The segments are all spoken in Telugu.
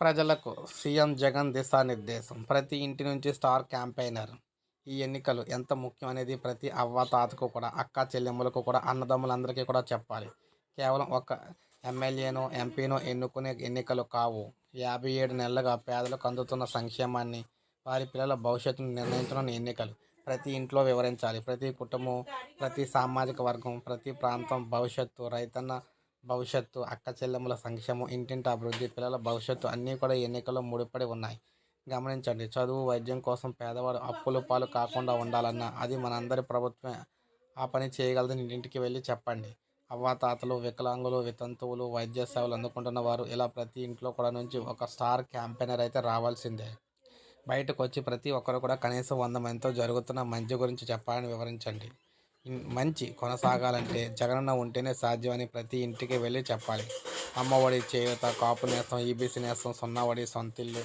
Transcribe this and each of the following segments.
ప్రజలకు సీఎం జగన్ దిశానిర్దేశం. ప్రతి ఇంటి నుంచి స్టార్ క్యాంపెయినర్ ఈ ఎన్నికలు ఎంత ముఖ్యం అనేది ప్రతి అవ్వ తాతకు కూడా అక్క చెల్లెమ్మలకు కూడా అన్నదమ్ములందరికీ కూడా చెప్పాలి. కేవలం ఒక ఎమ్మెల్యేనో ఎంపీనో ఎన్నుకునే ఎన్నికలు కావు. యాభై ఏడు నెలలుగా పేదలకు అందుతున్న సంక్షేమాన్ని వారి పిల్లల భవిష్యత్తును నిర్ణయించడం ఎన్నికలు ప్రతి ఇంట్లో వివరించాలి. ప్రతి కుటుంబం ప్రతి సామాజిక వర్గం ప్రతి ప్రాంతం భవిష్యత్తు రైతన్న భవిష్యత్తు అక్క చెల్లెముల సంక్షేమం ఇంటింటి అభివృద్ధి పిల్లల భవిష్యత్తు అన్నీ కూడా ఈ ఎన్నికల్లో ముడిపడి ఉన్నాయి. గమనించండి చదువు వైద్యం కోసం పేదవాడు అప్పులు పాలు కాకుండా ఉండాలన్నా అది మనందరి ప్రభుత్వమే. ఆ పని చేయగలదని ఇంటింటికి వెళ్ళి చెప్పండి. అవ్వాతాతలు వికలాంగులు వితంతువులు వైద్య సేవలు అందుకుంటున్న వారు ఇలా ప్రతి ఇంట్లో కూడా నుంచి ఒక స్టార్ క్యాంపెయినర్ అయితే రావాల్సిందే. బయటకు వచ్చి ప్రతి ఒక్కరు కూడా కనీసం వంద మందితో జరుగుతున్న మంచి గురించి చెప్పాలని వివరించండి. మంచి కొనసాగాలంటే జగనన్న ఉంటేనే సాధ్యమని ప్రతి ఇంటికి వెళ్ళి చెప్పాలి. అమ్మఒడి చేయూత కాపు నేస్తం ఈబీసీ నేస్తం సున్నావడి సొంతిల్లు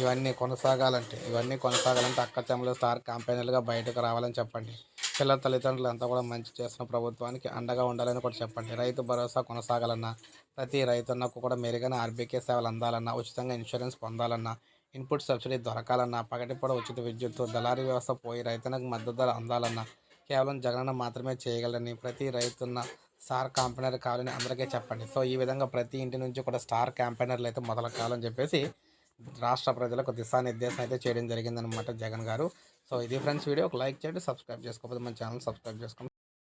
ఇవన్నీ కొనసాగాలంటే ఇవన్నీ కొనసాగాలంటే అక్క చెమ్మలు స్టార్ కంపెనీలుగా బయటకు రావాలని చెప్పండి. పిల్లల తల్లిదండ్రులు అంతా కూడా మంచి చేస్తున్న ప్రభుత్వానికి అండగా ఉండాలని కూడా చెప్పండి. రైతు భరోసా కొనసాగాలన్నా ప్రతి రైతున్నకు కూడా మెరుగైన ఆర్బీకే సేవలు అందాలన్నా ఉచితంగా ఇన్సూరెన్స్ పొందాలన్నా ఇన్పుట్ సబ్సిడీ దొరకాలన్నా పగటిపూట ఉచిత విద్యుత్తు దళారీ వ్యవస్థ పోయి రైతులకు మద్దతు ధర అందాలన్నా కేవలం జగనన్న మాత్రమే చేయగలని ప్రతి రైతున్న స్టార్ క్యాంపెయినర్ కావాలని అందరికీ చెప్పండి. సో ఈ విధంగా ప్రతి ఇంటి నుంచి కూడా స్టార్ క్యాంపెయినర్లు అయితే మొదలు కావాలని చెప్పేసి రాష్ట్ర ప్రజలకు దిశానిర్దేశం అయితే చేయడం జరిగిందనమాట జగన్ గారు. సో ఇది ఫ్రెండ్స్ వీడియో. ఒక లైక్ చేయండి సబ్స్క్రైబ్ చేసుకోకపోతే మన ఛానల్ సబ్స్క్రైబ్ చేసుకోండి.